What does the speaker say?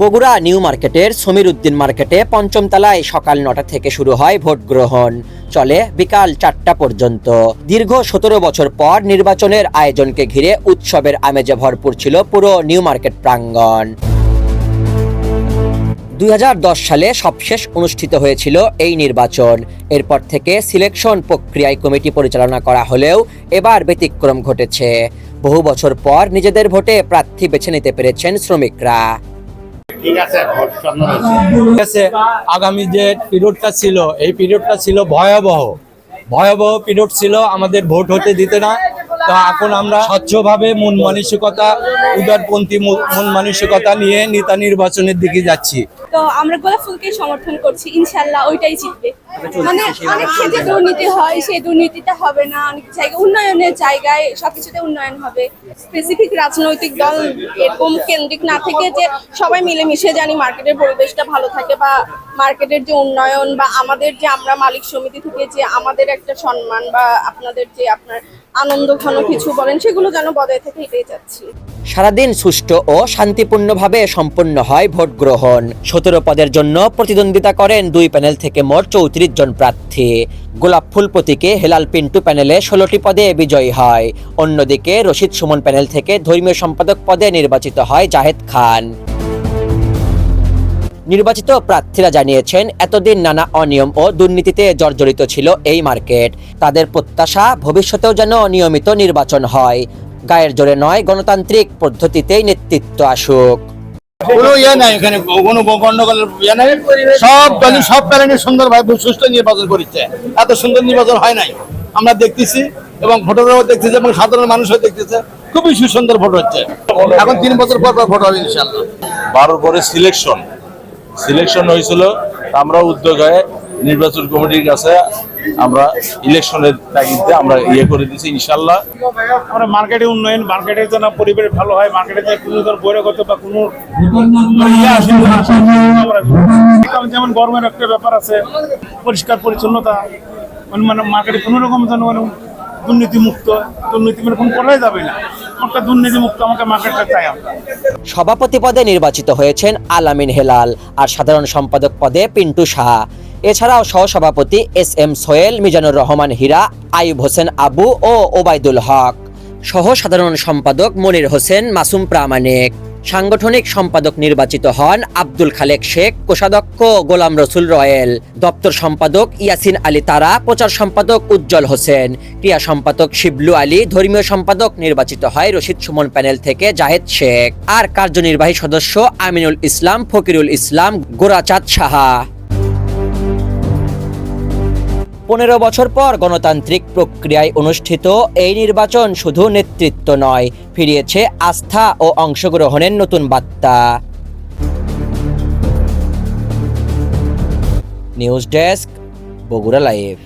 Bogura new মার্কেটের সমীর উদ্দিন মার্কেটে পঞ্চম তলায় সকাল নটা থেকে শুরু হয় ভোট গ্রহণ। চলে বিকাল চারটা পর্যন্ত। দীর্ঘ সতেরো বছর পর নির্বাচনের আয়োজনকে ঘিরে উৎসবের আমেজে ভরপুর ছিল পুরো নিউ মার্কেট প্রাঙ্গণ। দুই হাজার দশ সালে সবশেষ অনুষ্ঠিত হয়েছিল এই নির্বাচন। এরপর থেকে সিলেকশন প্রক্রিয়ায় কমিটি পরিচালনা করা হলেও এবার ব্যতিক্রম ঘটেছে। বহু বছর পর নিজেদের ভোটে প্রার্থী বেছে নিতে পেরেছেন শ্রমিকরা। ঠিক আছে। ঠিক আছে, আগামী যে পিরিয়ডটা ছিল, এই পিরিয়ডটা ছিল ভয়াবহ ভয়াবহ পিরিয়ড ছিল, আমাদের ভোট হতে দিতে না তো এখন আমরা স্বচ্ছভাবে মন মানসিকতা, উদারপন্থী মন মন মানসিকতা নিয়ে নেতা নির্বাচনের দিকে যাচ্ছি। তো আমরা গোলাপ ফুলকে সমর্থন করছি, ইনশাল্লাহ ওইটাই জিতবে। মানে অনেক ক্ষেত্রে দুর্নীতি হয়, সেই দুর্নীতিটা হবে না, অনেক জায়গায় উন্নয়নের জায়গায় সবকিছুতে উন্নয়ন হবে। স্পেসিফিক রাজনৈতিক দল এরকম কেন্দ্রিক না থেকে যে সবাই মিলেমিশে জানি মার্কেটের পরিবেশটা ভালো থাকে বা মার্কেটের যে উন্নয়ন বা আমাদের যে আমরা মালিক সমিতি থেকে যে আমাদের একটা সম্মান বা আপনাদের যে আপনার আনন্দ ঘন কিছু বলেন সেগুলো যেন বজায় থাকে এটাই চাচ্ছি। সারাদিন সুষ্ঠু ও শান্তিপূর্ণভাবে সম্পন্ন হয় ভোট গ্রহণ। সতেরো পদের জন্য প্রতিদ্বন্দ্বিতা করেন দুই প্যানেল থেকে মোট চৌত্রিশ জন প্রার্থী। গোলাপ ফুল প্রতীকে হেলাল পিন্টু প্যানেলে ষোলোটি পদে বিজয়ী হয়। অন্যদিকে রশিদ সুমন প্যানেল থেকে ধর্মীয় সম্পাদক পদে নির্বাচিত হয় জাহেদ খান। নির্বাচিত প্রার্থীরা জানিয়েছেন এতদিন নানা অনিয়ম ও দুর্নীতিতে জর্জরিত ছিল এই মার্কেট। তাদের প্রত্যাশা ভবিষ্যতেও যেন নিয়মিত নির্বাচন হয়। গায়ের জোরে নয় গণতান্ত্রিক পদ্ধতিতেই নেতৃত্ব আসুক। কোনো ইয়ে নাই এখানে কোনো গন্ডগোলের ইয়ে নাই। সব দলই সব প্যারেন্ট সুন্দরভাবে সুস্থ নির্বাচন করেছে। এত সুন্দর নির্বাচন হয় নাই। আমরা দেখতেছি এবং ভোটাররাও দেখতেছে এবং সাধারণ মানুষও দেখতেছে। খুবই সুন্দর ভোট হচ্ছে। এখন তিন বছর পর পর ভোট হবে ইনশাল্লাহ বারোর পরে সিলেকশন সিলেকশন হয়েছিল আমরা উদ্যোগ হয়ে নির্বাচন কমিটির কাছে আমরা ইলেকশনের তাগিদে আমরা ইয়ে করে দিছি ইনশাল্লাহ। আমরা মার্কেটে উন্নয়ন মার্কেটের যেন পরিবেশ ভালো হয় মার্কেটে যে কোনো ধর বৈরগত বা কোনো ইয়ে যেমন গরমের একটা ব্যাপার আছে পরিষ্কার পরিচ্ছন্নতা মানে মানে মার্কেটে কোনো রকম যেন মানে দুর্নীতি মুক্ত দুর্নীতি মানে কোনো করাই যাবে না। সভাপতি পদে নির্বাচিত হয়েছেন আলামিন হেলাল আর সাধারণ সম্পাদক পদে পিন্টু শাহ এছাড়াও সহসভাপতি এস এম সোহেল, মিজানুর রহমান হীরা আইব হোসেন আবু ও ওবায়দুল হক। সহ সাধারণ সম্পাদক মনির হোসেন, মাসুম প্রামাণিক। সাংগঠনিক সম্পাদক নির্বাচিত হন আব্দুল খালেক শেখ, কোষাধ্যক্ষ গোলাম রসুল রয়েল। দপ্তর সম্পাদক ইয়াসিন আলী তারা, প্রচার সম্পাদক উজ্জ্বল হোসেন। ক্রিয়া সম্পাদক শিবলু আলী, ধর্মীয় সম্পাদক নির্বাচিত হয় রশিদ সুমন প্যানেল থেকে জাহেদ শেখ। আর কার্যনির্বাহী সদস্য আমিনুল ইসলাম, ফকিরুল ইসলাম, গোরাচাঁদ সাহা। পনেরো বছর পর গণতান্ত্রিক প্রক্রিয়ায় অনুষ্ঠিত এই নির্বাচন শুধু নেতৃত্ব নয়, ফিরিয়েছে আস্থা ও অংশগ্রহণের নতুন বার্তা। News desk, Bogura live.